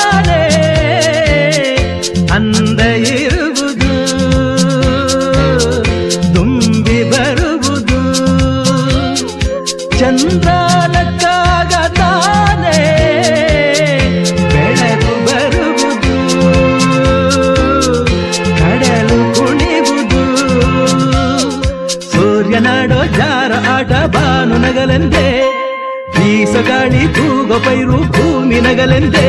ತಾನೇ ಅಂದ ಇರುವುದು ತುಂಬಿ ಬರುವುದು ಚಂದ್ರ ನಕ್ಕಾಗ ತಾನೇ ಬೆಳಕು ಬರುವುದು ಕಡಲು ಕುಣಿವುದು ಸೂರ್ಯನಾಡೋ ಜಾರ ಆಟ ಬಾನು ನಗಲೆಂದೇ ಬೀಸಗಾಳಿ ತೂಗೋ ಪೈರು ಭೂಮಿ ನಗಲೆಂದೇ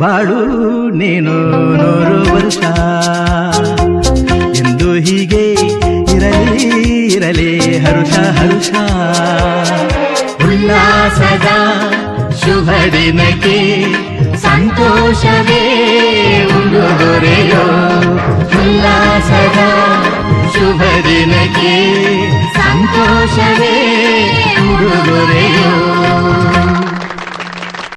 ಬಾಳು ನೀನು ನೂರು ವರ್ಷ. ಎಂದು ಹೀಗೆ ಇರಲಿ ಇರಲಿ ಹರುಷ ಹರುಷ. ಉಲ್ಲಾಸದ ಶುಭ ದಿನಕ್ಕೆ ಸಂತೋಷವೇ ಉಡುಗೊರೆಯೋ ಉಲ್ಲಾಸದ ಶುಭ ದಿನಕ್ಕೆ ಸಂತೋಷವೇ ಉಡುಗೊರೆಯೋ